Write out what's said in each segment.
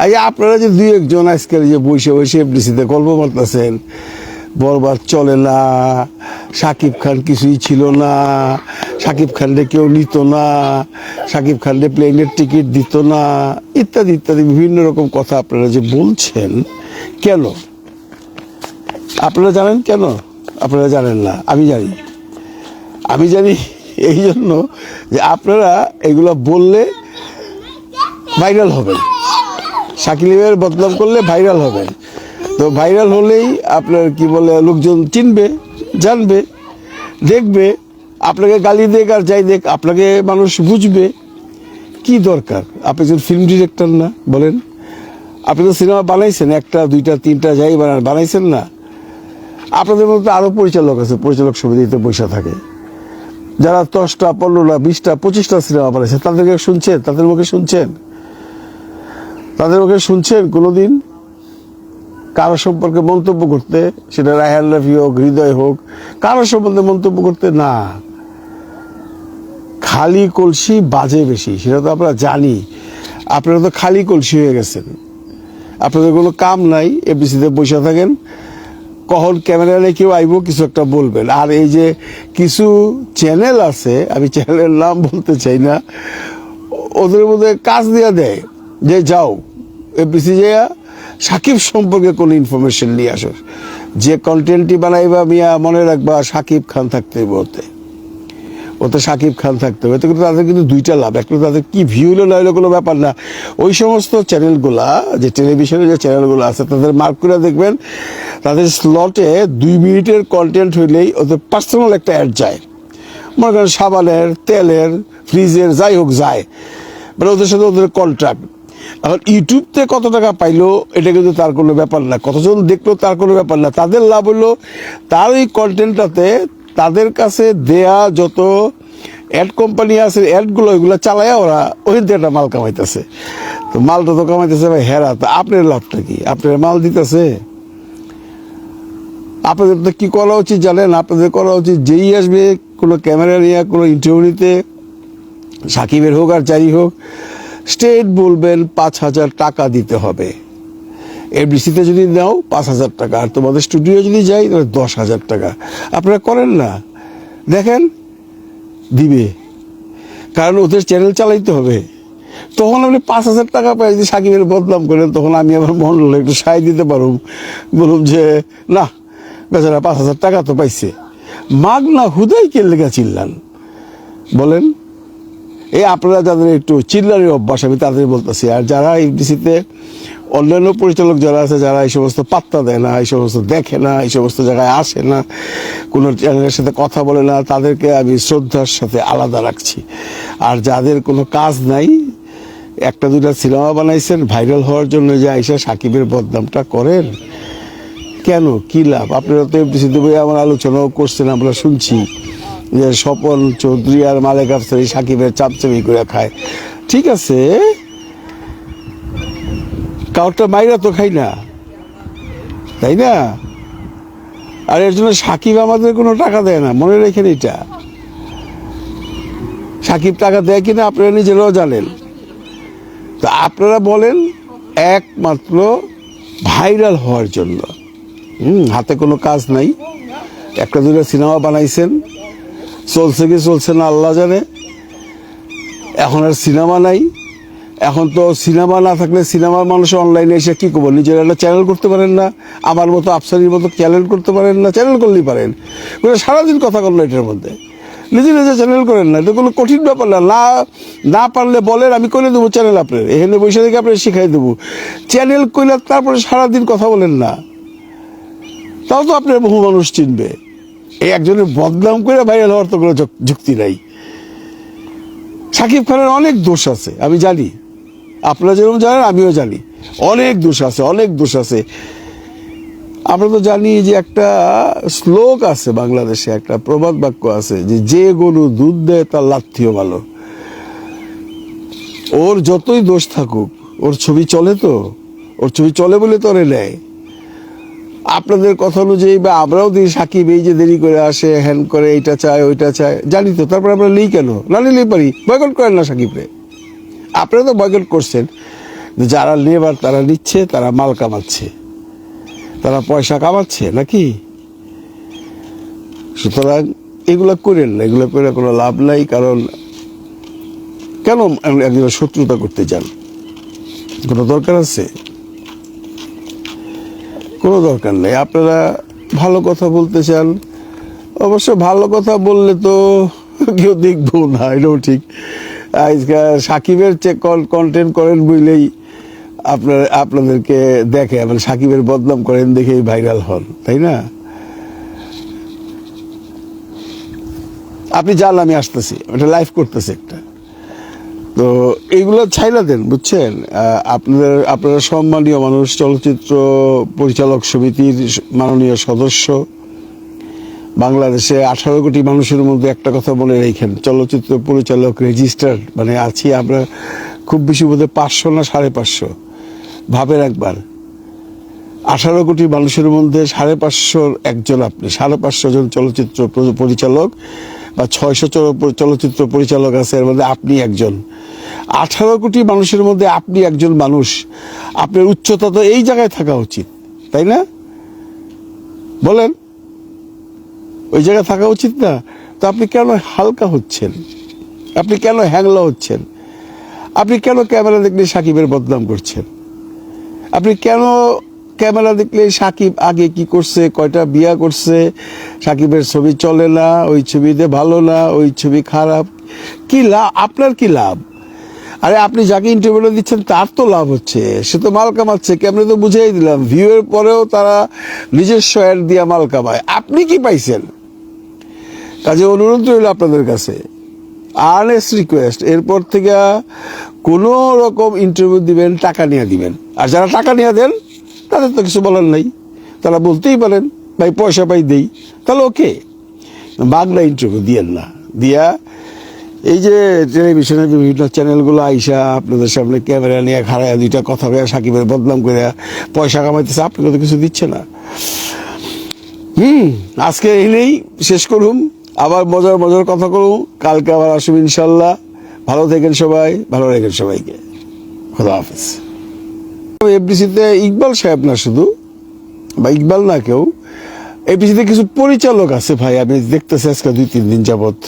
এই আপনারা যে দুই একজন আজকাল যে বসে বসে এফডিসিতে গল্প মারতেছেন বরবার চলে না, সাকিব খান কিছুই ছিল না, সাকিব খানরে কেউ নিত না, সাকিব খানরে প্লেনের টিকিট দিত না, ইত্যাদি ইত্যাদি, বিভিন্ন রকম কথা আপনারা যে বলছেন, কেন? আপনারা জানেন কেন? আপনারা জানেন না, আমি জানি। আমি জানি এই জন্য যে আপনারা এগুলো বললে ভাইরাল হবেন। শাকিলের বদনাম করলে ভাইরাল হবেন তো ভাইরাল হলেই আপনার কি বলে, লোকজন চিনবে, জানবে, দেখবে, আপনাকে গালি দেখ আর যাই দেখ আপনাকে মানুষ বুঝবে। কি দরকার? আপনি একজন ফিল্ম ডিরেক্টর না, বলেন। আপনি তো সিনেমা বানাইছেন, একটা, দুইটা, তিনটা, যাই বানান, বানাইছেন না। আপনাদের মধ্যে আরও পরিচালক আছে, পরিচালক সমিতিতে পয়সা থাকে। যারা দশটা, পনেরোটা, বিশটা, পঁচিশটা সিনেমা বানাইছে, তাদেরকে শুনছেন? তাদের মুখে শুনছেন? তাদের ওকে শুনছেন কোনোদিন কারও সম্পর্কে মন্তব্য করতে, সেটা রায়হান রাফি হোক, হৃদয় হোক, কারও সম্বন্ধে মন্তব্য করতে, না। খালি কলসি বাজে বেশি, সেটা তো আমরা জানি। আপনারা তো খালি কলসি হয়ে গেছেন। আপনাদের কোনো কাম নাই, এফডিসিতে বসে থাকেন। কখন ক্যামেরা নিয়ে কেউ আইব, কিছু একটা বলবেন। আর এই যে কিছু চ্যানেল আছে, আমি চ্যানেলের নাম বলতে চাই না, ওদের মধ্যে কাজ দিয়ে দেয়, যে যাও। এফডিসি যাইয়া সাকিব সম্পর্কে কোনো ইনফরমেশন নিয়ে আসো। যে কন্টেন্টটি বানাইবা মিয়া, মনে রাখবা সাকিব খান থাকতে হবে ওতে। ওতে সাকিব খান থাকতে হবে। এতে কিন্তু তাদের কিন্তু দুইটা লাভ। একটা তাদের কি ভিউ হলো, না কোনো ব্যাপার না। ওই সমস্ত চ্যানেলগুলা যে টেলিভিশনের যে চ্যানেলগুলো আছে, তাদের মার্ক করে দেখবেন, তাদের স্লটে দুই মিনিটের কন্টেন্ট হইলেই ওদের পার্সোনাল একটা অ্যাড যায়। মনে করেন সাবানের, তেলের ফ্রিজের যাই হোক যায়। মানে ওদের সাথে ওদের কন্ট্রাক্ট এখন ইউটিউবতে কত টাকা পাইলো, এটা কিন্তু তার কোনো ব্যাপার না। কতজন দেখল তার কোনো ব্যাপার না। তাদের লাভ হলো, তার ওই কন্টেন্টটাতে তাদের কাছে দেয়া যত অ্যাড কোম্পানি আছে অ্যাডগুলো ওইগুলো চালায় ওরা ওইখান থেকে একটা মাল কামাইতেছে। তো মালটা তো কামাইতেছে ভাই, হেরা, তো আপনার লাভটা কি? আপনার মাল দিতেছে? আপনাদের তো কি করা উচিত জানেন? আপনাদের করা উচিত যেই আসবে, কোনো ক্যামেরা নিয়ে, কোনো ইন্টারভিউ নিতে, সাকিবের হোক আর যাই হোক স্টেট বলবেন পাঁচ হাজার টাকা দিতে হবে। এফডিসিতে যদি নাও, পাঁচ হাজার টাকা। আর তোমাদের স্টুডিও যদি যাই তাহলে দশ হাজার টাকা। আপনারা করেন না। দেখেন, দিবে। কারণ ওদের চ্যানেল চালাইতে হবে। তখন আপনি পাঁচ হাজার টাকা পাই যদি সাকিবের বদনাম করেন, তখন আমি আমার মন হলো একটু সাই দিতে পারুম। বলুন যে, না, বেচারা পাঁচ হাজার টাকা তো পাইছে। মাগ না হুদাই কে লেগা চিল্লান? বলেন। এই আপনারা যাদের একটু চিল্লারের অভ্যাস, আমি তাদের বলতেছি। আর যারা ইউডিসিতে অন্যান্য পরিচালক যারা আছে, যারা এই সমস্ত পাত্তা দেয় না, এই সমস্ত দেখে না, এই সমস্ত জায়গায় আসে না, কোনো চ্যানেলের সাথে কথা বলে না, তাদেরকে আমি শ্রদ্ধার সাথে আলাদা রাখছি। আর যাদের কোনো কাজ নাই, একটা দুটা সিনেমা বানাইছেন, ভাইরাল হওয়ার জন্য যে আইসা সাকিবের বদনামটা করেন, কেন? কী লাভ? আপনারা তো এফডিসিতে বই আমার আলোচনাও করছেন, আমরা শুনছি। যে স্বপন চৌধুরী আর মালেক আফসারি সাকিবের চাপচাপি করে খায়। ঠিক আছে? কাউটা মাইরা তো খাই না। তাই না? আর এর জন্য সাকিব আমাদের কোনো টাকা দেয় না, মনে রেখেন এটা। সাকিব টাকা দেয় কিনা আপনারা নিজেরাও জানেন। তো আপনারা বলেন, একমাত্র ভাইরাল হওয়ার জন্য। হুম, হাতে কোনো কাজ নাই। একটা দুটো সিনেমা বানাইছেন। চলছে কি চলছে না, আল্লাহ জানে। এখন আর সিনেমা নাই। এখন তো সিনেমা না থাকলে সিনেমার মানুষ অনলাইনে এসে কি করব? নিজের একটা চ্যানেল করতে পারেন না, আমার মতো আফসারির মতো চ্যানেল করতে পারেন না চ্যানেল করলেই পারেন। মানে সারাদিন কথা করল এটার মধ্যে। নিজে নিজে চ্যানেল করেন না, এটা কোনো কঠিন ব্যাপার না। না না পারলে বলেন, আমি করে দেবো চ্যানেল আপনার। এখানে বসে থেকে আপনার শিখাই দেবো। চ্যানেল করলে তারপরে সারাদিন কথা বলেন না। তাও তো আপনার বহু মানুষ চিনবে। এই একজনের বদনাম করে ভাইরাল হওয়ার তো কোনো যুক্তি নাই। সাকিব খানের অনেক দোষ আছে, আমি জানি। আপনারা যেরকম জানেন, আমিও জানি। অনেক দোষ আছে, অনেক দোষ আছে। আমরা তো জানি যে একটা শ্লোক আছে বাংলাদেশে, একটা প্রবাদ বাক্য আছে যে যে গরু দুধ দেয়, তার লাথিও ভালো। ওর যতই দোষ থাকুক, ওর ছবি চলে তো? ওর ছবি চলে বলে তো নেয়? আপনাদের কথা অনুযায়ী বা আমরাও দিই সাকিব, এই যে দেরি করে আসে, হ্যান করে, এইটা চায়, ওইটা চায়, জানি তো, তারপরে আমরা নেই কেন? না নিলেই পারি বয়কট করেন না সাকিবরে। আপনারা তো বয়কট করছেন। যারা লেবার তারা নিচ্ছে, তারা মাল কামাচ্ছে। তারা পয়সা কামাচ্ছে, নাকি? সুতরাং এগুলো করেন না, এগুলো করে কোনো লাভ নাই, কারণ কেন একজন শত্রুতা করতে যান? কোনো দরকার আছে? কোনো দরকার নেই। আপনারা ভালো কথা বলতে চান। অবশ্য ভালো কথা বললে তো কেউ দেখব না, এটাও ঠিক। আজকাল সাকিবের চেক কন্টেন্ট করেন বইলেই আপনার, আপনাদেরকে দেখে মানে সাকিবের বদনাম করেন দেখেই ভাইরাল হন, তাই না? আপনি যান, আমি আসতেছি। এটা লাইভ করতেছি একটা। তো এইগুলো ছাইলা দেন বুঝছেন? আহ, আপনাদের আপনারা সম্মানীয় মানুষ চলচ্চিত্র পরিচালক সমিতির মাননীয় সদস্য। বাংলাদেশে আঠারো কোটি মানুষের মধ্যে একটা কথা বলে রেখেন চলচ্চিত্র পরিচালক রেজিস্টার মানে আছি আমরা খুব বেশি বোধহয় পাঁচশো না সাড়ে পাঁচশো। ভাবেন একবার আঠারো কোটি মানুষের মধ্যে সাড়ে পাঁচশোর একজন আপনি সাড়ে পাঁচশো জন চলচ্চিত্র পরিচালক বা ছয়শো চলচ্চিত্র পরিচালক আছে এর মধ্যে আপনি একজন। আঠারো কোটি মানুষের মধ্যে আপনি একজন মানুষ, আপনার উচ্চতা তো এই জায়গায় থাকা উচিত, তাই না? বলেন, ওই জায়গায় থাকা উচিত না? তো আপনি কেন হালকা হচ্ছেন? আপনি কেন হ্যাংলা হচ্ছেন? আপনি কেন ক্যামেরা দেখলে সাকিবের বদনাম করছেন? আপনি কেন ক্যামেরা দেখলে সাকিব আগে কি করছে, কয়টা বিয়া করছে, সাকিবের ছবি চলে না, ওই ছবিতে ভালো না, ওই ছবি খারাপ? কি লাভ আপনার কি লাভ? আরে আপনি যাকে ইন্টারভিউটা দিচ্ছেন, তার তো লাভ হচ্ছে। সে তো মাল কামাচ্ছে ক্যামেরা তো বুঝিয়ে দিলাম। ভিউয়ের পরেও তারা নিজস্ব অ্যাড দিয়ে মাল কামায়। আপনি কি পাইছেন? কাজে অনুরোধ রইল আপনাদের কাছে। আর্নেস্ট রিকোয়েস্ট এরপর থেকে কোনো রকম ইন্টারভিউ দিবেন, টাকা নিয়ে দিবেন। আর যারা টাকা নিয়ে দেন, তাদের তো কিছু বলার নাই। তারা বলতেই পারেন, ভাই, পয়সা পাই দেই। তাহলে ওকে বাংলা ইন্টারভিউ দিয়েন না। দিয়া এই যে টেলিভিশনের বিভিন্ন চ্যানেলগুলো আইসা আপনাদের সামনে ক্যামেরা নিয়ে খাড়ায় দুইটা কথা বলে সাকিবের বদনাম করে পয়সা কামাইতেছে আপনাকে তো কিছু দিচ্ছে না? হুম, আজকে এই নেই শেষ করুন আবার মজার মজার কথা করুন কালকে আবার আসুন ইনশাল্লাহ। ভালো থাকেন সবাই, ভালো রাখেন সবাইকে। খোদা হাফিজ। এফডিসিতে ইকবাল সাহেব না শুধু, বা ইকবাল না কেউ, এফডিসিতে কিছু পরিচালক আছে ভাই আমি দেখতেছি আজকে দুই তিন দিন যাবত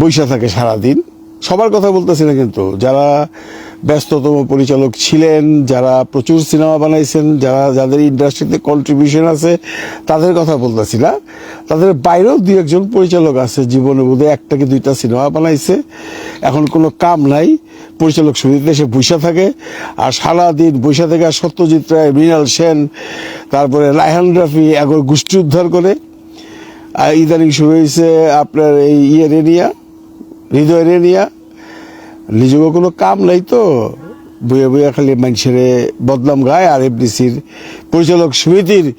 বৈশা থাকে সারাদিন। সবার কথা বলতেছি না কিন্তু। যারা ব্যস্ততম পরিচালক ছিলেন, যারা প্রচুর সিনেমা বানাইছেন, যারা যাদের ইন্ডাস্ট্রিতে কন্ট্রিবিউশন আছে, তাদের কথা বলতেছি না। তাদের বাইরেও দু একজন পরিচালক আছে, জীবনে বোধহয় একটা কি দুইটা সিনেমা বানাইছে। এখন কোনো কাম নাই। পরিচালক সমিতিতে এসে বৈশা থাকে। আর সারাদিন বৈশা থেকে আর সত্যজিৎ রায়, মৃণাল সেন, তারপরে রায়হান রাফি এখন গোষ্ঠী উদ্ধার করে। আর ইদানিং শুরু হয়েছে আপনার এই ইয়ে রেনিয়া। হৃদয় রেনিয়া নিজেও কোনো কাম নাই তো। বইয়া বইয়া খালি মানুষের বদনাম গায় আর এফডিসির পরিচালক সমিতির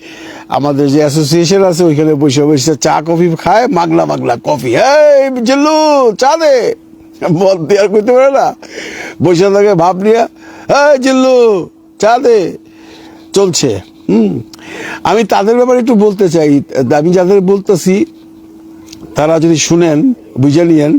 আমাদের যে অ্যাসোসিয়েশন আছে, ওইখানে বসে বসে চা, কফি খায়, মাগলা মাগলা কফি। এই, জেল্লু, চা দে। মদ দেওয়ার করতে পারে না। বসে থাকে ভাব নিয়া, এই, জিল্লু, চা দে। চলছে, হুম। আমি তাদের ব্যাপারে একটু বলতে চাই। আমি যাদের বলতেছি তারা যদি শুনেন বুঝে নিয়েন